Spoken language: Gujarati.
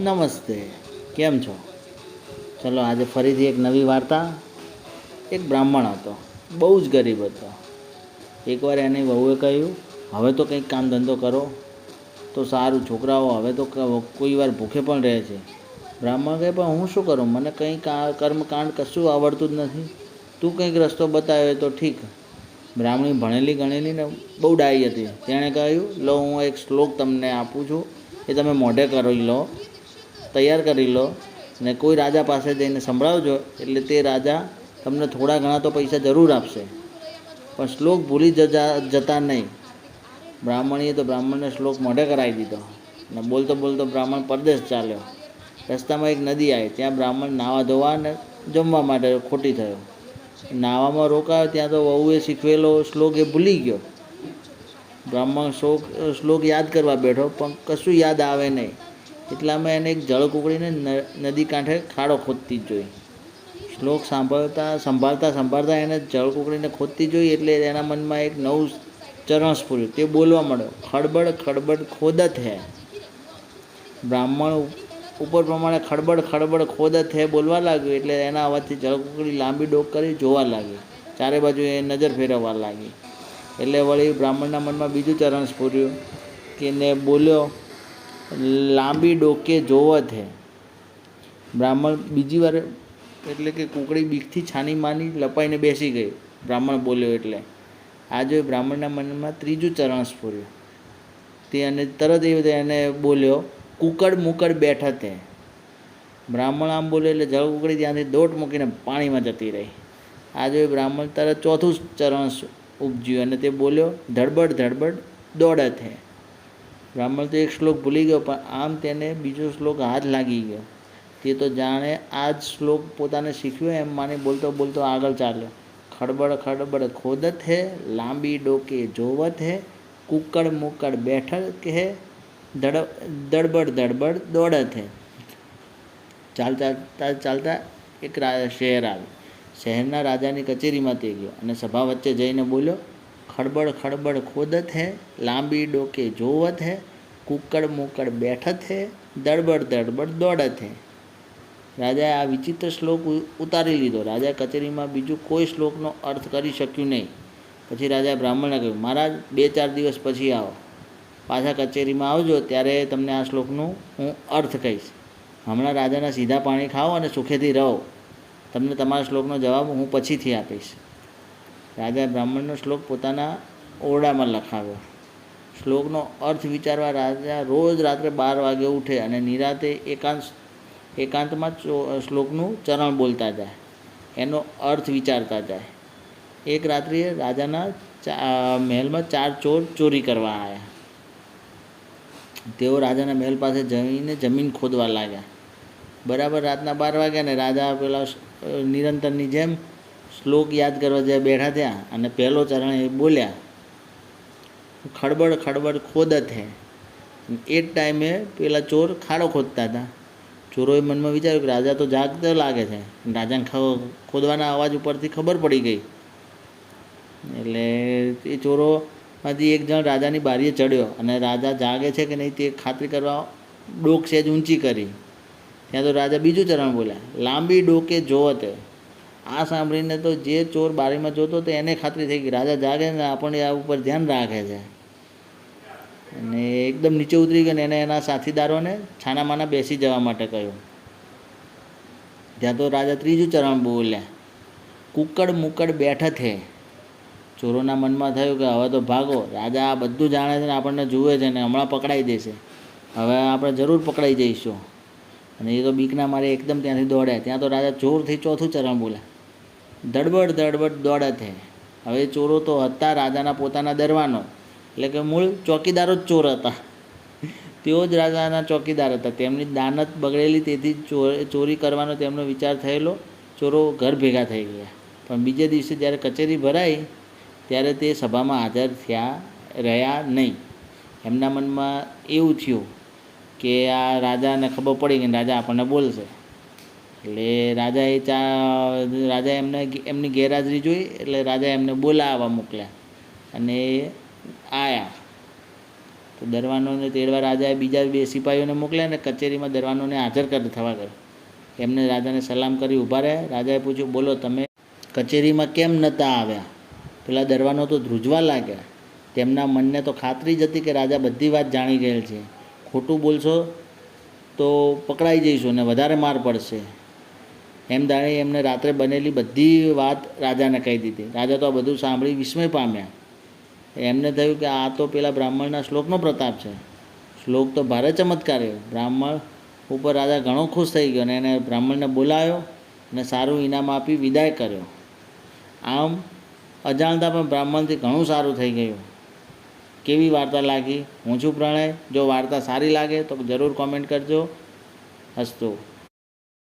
નમસ્તે. કેમ છો? ચલો, આજે ફરીથી એક નવી વાર્તા. એક બ્રાહ્મણ હતો. બહુ જ ગરીબ હતો. એકવાર એની વહુએ કહ્યું, હવે તો કંઈક કામ ધંધો કરો. તો સારું, છોકરાઓ, હવે તો કોઈ વાર ભૂખે પણ રહે છે. બ્રાહ્મણ કહે, પણ હું શું કરું? મને કંઈ કર્મકાંડ કશું આવડતું જ નથી. તું કંઈક રસ્તો બતાવ્યો તો ઠીક. બ્રાહ્મણી ભણેલી ગણેલી ને બહુ ડાઈ હતી. તેણે કહ્યું, લો, હું એક શ્લોક તમને આપું છું. એ તમે મોઢે કરી લો. તૈયાર કરી લો ને કોઈ રાજા પાસે જઈને સંભળાવજો, એટલે તે રાજા તમને થોડા ઘણા તો પૈસા જરૂર આપશે. પણ શ્લોક ભૂલી જતા જતા નહીં. બ્રાહ્મણીએ તો બ્રાહ્મણને શ્લોક મોઢે કરાવી દીધો. ને બોલતો બોલતો બ્રાહ્મણ પરદેશ ચાલ્યો. રસ્તામાં એક નદી આવી, ત્યાં બ્રાહ્મણ નાવા ધોવા અને જમવા માટે ખોટી થયો. નાવામાં રોકાયો, ત્યાં તો વહુએ શીખવેલો શ્લોક એ ભૂલી ગયો. બ્રાહ્મણ શ્લોક શ્લોક યાદ કરવા બેઠો, પણ કશું યાદ આવે નહીં. એટલામાં એને એક જળ કુકડીને ન- નદી કાંઠે ખાડો ખોદતી જોઈ. શ્લોક સાંભળતા, સંભાળતા સંભાળતા એને જળ કુકડીને ખોદતી જોઈ એટલે એના મનમાં એક નવું ચરણ સ્ફૂર્યું. તે બોલવા માંડ્યો, ખડબડ ખડબડ ખોદત હે. બ્રાહ્મણ ઉપર પ્રમાણે ખડબડ ખડબડ ખોદત હે બોલવા લાગ્યું એટલે એના અવાજથી જળ કુકડી લાંબી ડોક કરી જોવા લાગી. ચારે બાજુ એ નજર ફેરવવા લાગી. એટલે વળી બ્રાહ્મણના મનમાં બીજું ચરણ સ્ફૂર્યું કે ને બોલ્યો લાંબી ડોકે જોવત હે. બ્રાહ્મણ બીજી વાર એટલે કે કુકડી બીકથી છાની માની લપાઈને બેસી ગઈ. બ્રાહ્મણ બોલ્યો એટલે આ જો બ્રાહ્મણના મનમાં ત્રીજું ચરણ સ્ફુર્યું. તે અને તરત એ રીતે એને બોલ્યો, કુકડ મુકડ બેઠા તે બ્રાહ્મણ આમ બોલ્યો એટલે જળ કુકડી ત્યાંથી દોટ મૂકીને પાણીમાં જતી રહી. આ જો બ્રાહ્મણ તરત ચોથું ચરણ ઉપજ્યું અને તે બોલ્યો, ધડબડ ધડબડ દોડત હે. બ્રાહ્મણ તો એક શ્લોક ભૂલી ગયો, પણ આમ તેને બીજો શ્લોક હાથ લાગી ગયો. તે તો જાણે આ જ શ્લોક પોતાને શીખ્યો એમ માની બોલતો બોલતો આગળ ચાલ્યો. ખડબડ ખડબડ ખોદત હે, લાંબી ડોકે જોવત હે, કુકડ મુકડ બેઠક હે ધડ દડબડ દડબડ દોડત હે. ચાલતા ચાલતા એક શહેર આવ્યું શહેરના રાજાની કચેરીમાં તે ગયો અને સભા વચ્ચે જઈને બોલ્યો ખડબડ ખડબડ ખોદત હે, લાંબી ડોકે જોવત હે, કુકડ મુકડ બેઠત હે દડબડ દડબડ દોડત હે. રાજાએ આ વિચિત્ર શ્લોક ઉતારી લીધો. રાજા કચેરીમાં બીજું કોઈ શ્લોકનો અર્થ કરી શક્યું નહીં. પછી રાજા બ્રાહ્મણને કહ્યું, મહારાજ, બે ચાર દિવસ પછી આવો. પાછા કચેરીમાં આવજો, ત્યારે તમને આ શ્લોકનું હું અર્થ કહીશ. હમણાં રાજાના સીધા પાણી ખાઓ અને સુખેથી રહો. તમને તમારા શ્લોકનો જવાબ હું પછીથી આપીશ. રાજાએ બ્રાહ્મણનો શ્લોક પોતાના ઓરડામાં લખાવ્યો. શ્લોકનો અર્થ વિચારવા રાજા રોજ રાત્રે બાર વાગે ઉઠે અને નિરાતે એકાંત એકાંતમાં શ્લોકનું ચરણ બોલતા જાય. એનો અર્થ વિચારતા જાય. એક રાત્રિએ રાજાના મહેલમાં ચાર ચોર ચોરી કરવા આવ્યા તેઓ રાજાના મહેલ પાસે જઈને જમીન ખોદવા લાગ્યા. બરાબર રાતના બાર વાગ્યા ને રાજા પેલા નિરંતરની જેમ શ્લોક યાદ કરવા જ્યાં બેઠા થયા અને પહેલો ચરણ એ બોલ્યા, ખડબડ ખડબડ ખોદત હે. એ જ ટાઈમે પેલા ચોર ખાડો ખોદતા હતા. ચોરોએ મનમાં વિચાર્યું કે રાજા તો જાગતો લાગે છે. રાજાને ખોદવાના અવાજ ઉપરથી ખબર પડી ગઈ. એટલે એ ચોરોમાંથી એક જણ રાજાની બારીએ ચડ્યો અને રાજા જાગે છે કે નહીં તે ખાતરી કરવા ડોક સેજ ઊંચી કરી. ત્યાં તો રાજા બીજું ચરણ બોલ્યા, લાંબી ડોકે જોવત આ સાંભળીને તો જે ચોર બારીમાં જોતો તો એને ખાતરી થઈ ગઈ, રાજા જાગે ને આપણને આ ઉપર ધ્યાન રાખે છે. અને એકદમ નીચે ઉતરી ગયો ને એને એના સાથીદારોને છાનામાના બેસી જવા માટે કહ્યું. ત્યાં તો રાજા ત્રીજું ચરણ બોલ્યા, કુકડ મુકડ બેઠ થે. ચોરોના મનમાં થયું કે, હવે તો ભાગો, રાજા આ બધું જાણે છે ને આપણને જુએ છે ને હમણાં પકડાઈ દેશે. હવે આપણે જરૂર પકડાઈ જઈશું. અને એ તો બીકના મારે એકદમ ત્યાંથી દોડ્યા. ત્યાં તો રાજા જોરથી ચોથું ચરણ બોલ્યા દડબડ દડબડ દોડત હે હવે ચોરો તો હતા, રાજાના પોતાના દરવાનો. એટલે કે મૂળ ચોકીદારો જ ચોર હતા. તેઓ જ રાજાના ચોકીદાર હતા. તેમની દાનત બગડેલી, તેથી ચોર, ચોરી કરવાનો તેમનો વિચાર થયેલો. ચોરો ઘર ભેગા થઈ ગયા. પણ બીજે દિવસે જ્યારે કચેરી ભરાઈ, ત્યારે તે સભામાં હાજર થયા, રહ્યા નહીં. એમના મનમાં એવું થયું કે આ રાજાને ખબર પડી કે રાજા આપણને બોલશે. એટલે રાજાએ ચા, રાજાએ એમને એમની ગેરહાજરી જોઈ એટલે રાજાએ એમને બોલાવવા મોકલ્યા અને આવ્યા તો દરવાનોને તેડવા રાજાએ બીજા બે સિપાહીઓને મોકલ્યા અને કચેરીમાં દરવાનોને હાજર કર, થવા કર્યો એમને રાજાને સલામ કરી ઊભા રહ્યા. રાજાએ પૂછ્યું, બોલો, તમે કચેરીમાં કેમ નહોતા આવ્યા? પેલા દરવાનો તો ધ્રુજવા લાગ્યા. તેમના મનને તો ખાતરી જ હતી કે રાજા બધી વાત જાણી ગયેલ છે. ખોટું બોલશો તો પકડાઈ જઈશું ને વધારે માર પડશે. એમ દાણી એમને રાત્રે બનેલી બધી વાત રાજાને કહી દીધી. રાજા તો આ બધું સાંભળી વિસ્મય પામ્યા. એમને થયું કે આ તો પેલા બ્રાહ્મણના શ્લોકનો પ્રતાપ છે. શ્લોક તો ભારે ચમત્કાર્યો. બ્રાહ્મણ ઉપર રાજા ઘણો ખુશ થઈ ગયો અને એને બ્રાહ્મણને બોલાવ્યો અને સારું ઇનામ આપી વિદાય કર્યો. આમ અજાણતા પણ બ્રાહ્મણથી ઘણું સારું થઈ ગયું. કેવી વાર્તા લાગી? હું છું પ્રણય. જો વાર્તા સારી લાગે તો જરૂર કોમેન્ટ કરજો. હસતું.